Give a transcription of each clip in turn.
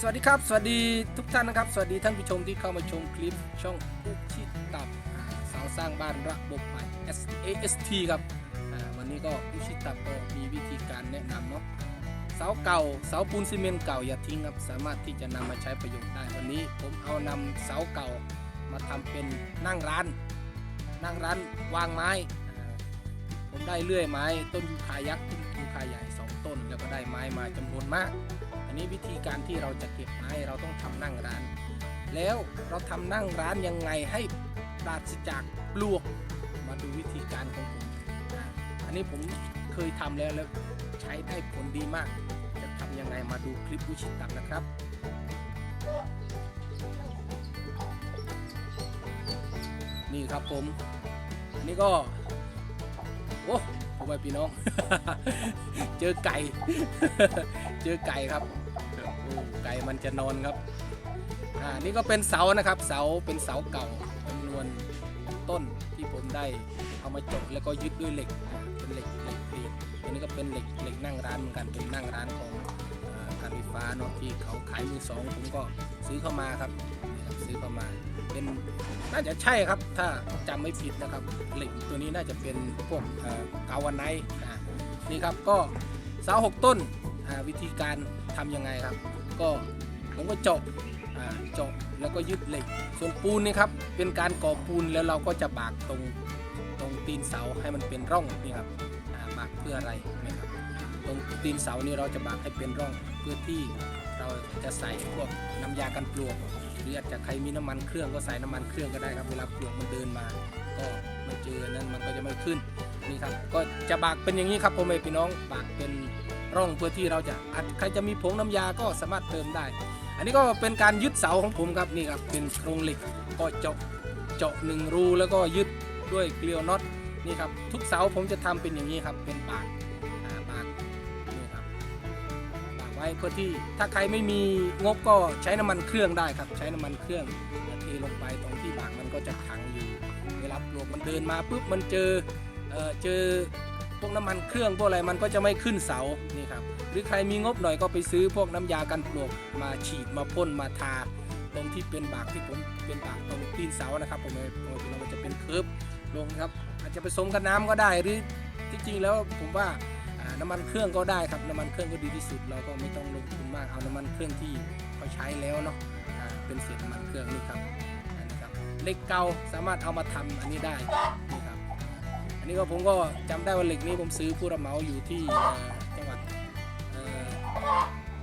สวัสดีครับ สวัสดีทุกท่านนะครับ สวัสดีท่านผู้ชมที่เข้ามาชมคลิปช่องอุชิตับอ่าสาวสร้างบ้านระบบใหม่ SAST ครับวันนี้ก็อุชิตับก็มีวิธีการแนะนำเนาะเสาเก่าเสาปูนซีเมนต์เก่าอย่าทิ้งครับสามารถที่จะนำมาใช้ประโยชน์ได้วันนี้ ผมเอานำเสาเก่ามาทำเป็นนั่งร้าน นั่งร้านวางไม้ ผมได้เลื่อยไม้ต้นยูคายักษ์ต้นยูคาใหญ่สองต้น แล้วก็ได้ไม้มาจำนวนมาก นี้วิธีการที่เราจะเก็บไม้เราต้องทำนั่งร้าน แล้วเราทำนั่งร้านยังไงให้ปราศจากปลวกมาดูวิธีการของผมอันนี้ผมเคยทำแล้วแล้วใช้ได้ผลดีมาก จะทำยังไงมาดูคลิปวิชิตตับนะครับนี่ครับผม อันนี้ก็ โอ้ผมไปพี่น้อง เจอไก่ เจอไก่ครับ ไก่มันจะนอนครับอ่านี่ก็เป็นเสานะครับเสาเป็นเสาเก่าจำนวนต้นที่ผมได้เอามาจาะแล้วก็ยึดด้วยเหล็กเป็นเหล็กเหล็กเกรียดอันนี้ก็เป็นเหล็กเหล็กนั่งร้านเหมือนกันเป็นนั่งร้านของอ่าการไฟฟ้าเนาะที่เขาขายมือสองผมก็ซื้อเข้ามาครับซื้อเข้ามาเป็นน่าจะใช่ครับถ้าจำไม่ผิดนะครับเหล็กตัวนี้น่าจะเป็นพวกเกาวันไนท์นี่ครับก็เสาหกต้นวิธีการ ทำยังไงครับ ก็ผมก็เจาะอ่าเจาะแล้วก็ยึดเหล็ก ส่วนปูนนี่ครับเป็นการก่อปูนแล้วเราก็จะบากตรงตรงตีนเสาให้มันเป็นร่องนี่ครับอ่าบากเพื่ออะไรนะครับตรงตีนเสานี่เราจะบากให้เป็นร่องเพื่อที่เราจะใส่พวกน้ำยากันปลวกหรืออาจจะใครมีน้ำมันเครื่องก็ใส่น้ำมันเครื่องก็ได้ครับเวลาปลวกมันเดินมา ก็ไม่เจอนั้นมันก็จะไม่ขึ้นนี่ครับก็จะบากเป็นอย่างนี้ครับพ่อแม่พี่น้องบากเป็น ร่องเพื่อที่เราจะใครจะมีผงน้ำยาก็สามารถเติมได้ อันนี้ก็เป็นการยึดเสาของผมครับนี่ครับเป็นโครงเหล็กก็เจาะเจาะหนึ่งรูแล้วก็ยึดด้วยเกลียวน็อตนี่ครับทุกเสาผมจะทำเป็นอย่างนี้ครับเป็นบากอ่าบากนี่ครับบากไว้เพื่อที่ถ้าใครไม่มีงบก็ใช้น้ำมันเครื่องได้ครับ ใช้น้ำมันเครื่องเทลงไปตรงที่บากมันก็จะขังอยู่เวลาปลวกมันเดินมาปุ๊บมันเจอเออเจอ พวกน้ำมันเครื่องพวกอะไรมันก็จะไม่ขึ้นเสานี่ครับหรือใครมีงบหน่อยก็ไปซื้อพวกน้ำยากันปลวกมาฉีดมาพ่นมาทา ตรงที่เป็นบากที่ผมเป็นบากตรงตีนเสานะครับผมเลยปกติเราจะเป็นเคิร์ฟลงครับ อาจจะผสมกับน้ำก็ได้หรือที่จริงแล้วผมว่าน้ำมันเครื่องก็ได้ครับน้ำมันเครื่องก็ดีที่สุด เราก็ไม่ต้องลงทุนมากเอาน้ำมันเครื่องที่เขาใช้แล้วเนาะเป็นเศษน้ำมันเครื่องนี่ครับอันนี้ครับเหล็กเก่าสามารถเอามาทำอันนี้ได้ นี่ครับอันนี้ก็ผมก็จำได้ว่าเหล็กนี้ผมซื้อผู้รับเหมาอยู่ที่จังหวัด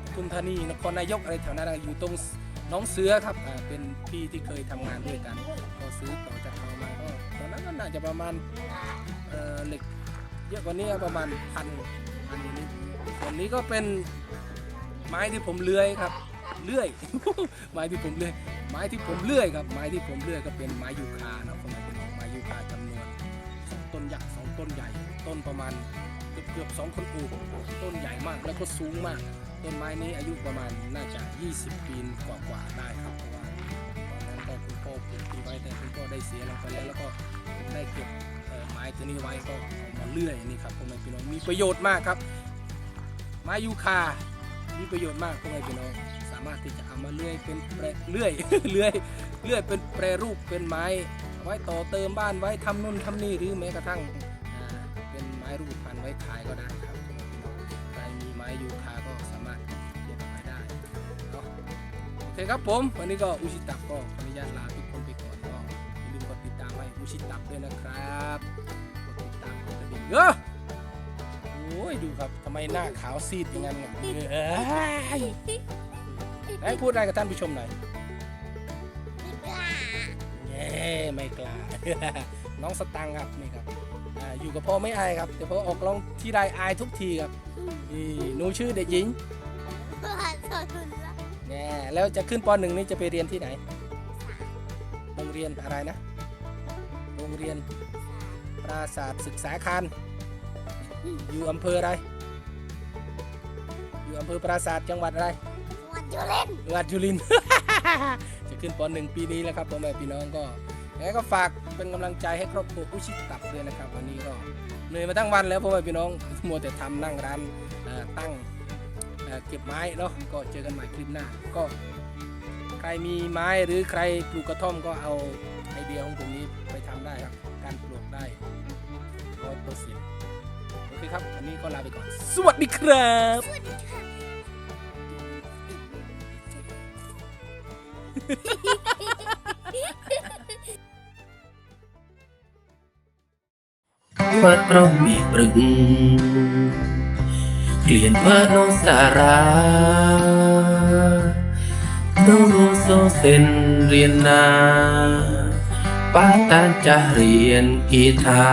ปทุมธานีนครนายกอะไรแถวนั้นอยู่ตรงน้องเสือครับเป็นพี่ที่เคยทำงานด้วยกันก็ซื้อต่อจากเขามาก็ตอนนั้นก็น่าจะประมาณเเหล็กเยอะกว่านี้ประมาณพันพันนิดส่วนนี้ก็เป็นไม้ที่ผมเลื้อยครับเลื่อย ไม้ที่ผมเลื่อยไม้ที่ผมเลื่อยครับไม้ที่ผมเลื่อยก็เป็นไม้ยูคานะคนไหนเป็นไม้ยูคาจำนวน ต้นใหญ่ ต้นประมาณเกือบเกือบสองคนปลูต้นใหญ่มากแล้วก็สูงมาก ต้นไม้นี้อายุประมาณน่าจะ 20 ปีกว่ากว่าๆได้ครับเพราะว่าตอนนั้นก็คุณพ่อปลูกที่ไว้แต่คุณพ่อได้เสียลงไปแล้ว แล้วก็ผมได้เก็บไม้ตัวนี้ไว้ก็เอามาเลื่อยนี่ครับพ่อแม่พี่น้องมีประโยชน์มากครับ ไม้ยูคา มีประโยชน์มากพ่อแม่พี่น้องสามารถที่จะเอามาเลื่อยเป็นแปรเลื่อยเลื่อยเลื่อยเป็นแปรรูปเป็นไม้ไว้ต่อเติมบ้านไว้ทำนู่นทำนี่หรือแม้กระทั่ง รูปพันไว้ขายก็ได้ครับใครมีไม้ยูคาก็สามารถเก็บไว้ได้เนาะโอเคครับผมวันนี้ก็อุชิตับก็ขออนุญาตลาทุกคนไปก่อนก็อย่าลืมกดติดตามให้อุชิตับด้วยนะครับกดติดตามกดกระดิ่งเออโอ้ยดูครับทำไมหน้าขาวซีดอย่างนั้นเนี่ยเอ้ยไหนพูดอะไรกับท่านผู้ชมหน่อยเย้ไม่กล้า น้องสตังค์ครับนี่ครับอ่าอยู่กับพ่อไม่อายครับแต่พอออกร้องที่ใดอายทุกทีครับนี่หนูชื่อเด็กหญิงแน่แล้วจะขึ้นปหนึ่งนี่จะไปเรียนที่ไหนโรงเรียนอะไรนะ โรงเรียนปราศาสตร์ศึกษาคารอยู่อำเภออะไร อยู่อำเภอปราศาสตร์จังหวัดอะไรจังหวัดจุรินทร์จะขึ้นปหนึ่งปีนี้แล้วครับพ่อแม่พี่น้องก็ ยังไงก็ฝากเป็นกำลังใจให้ครอบครัวผู้ชิดตับด้วยนะครับ วันนี้ก็เหนื่อยมาทั้งวันแล้วพ่อแม่พี่น้องมัวแต่ทำนั่งร้านตั้งเก็บไม้เนาะก็เจอกันใหม่คลิปหน้า ก็ใครมีไม้หรือใครปลูกกระท่อมก็เอาไอเดียของผมนี้ไปทำได้ครับ การปลูกได้ร้อยเปอร์เซ็นต์โอเคครับวันนี้ก็ลาไปก่อน สวัสดีครับวัดร่มมีปรึงเกลียนว่าโนสารา បាត់ប្រមីប្រឹងគ្លៀនបាត់នោះសារ៉ានៅនោះសូសិនរៀនណាបាតានចាស់រៀនគីថា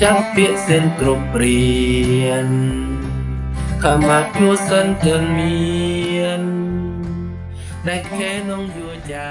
ចាប់ពាក្យសិនគ្រប់រៀនកម្មយោសិនទើមាន ได้แค่น้องอยู่จ้า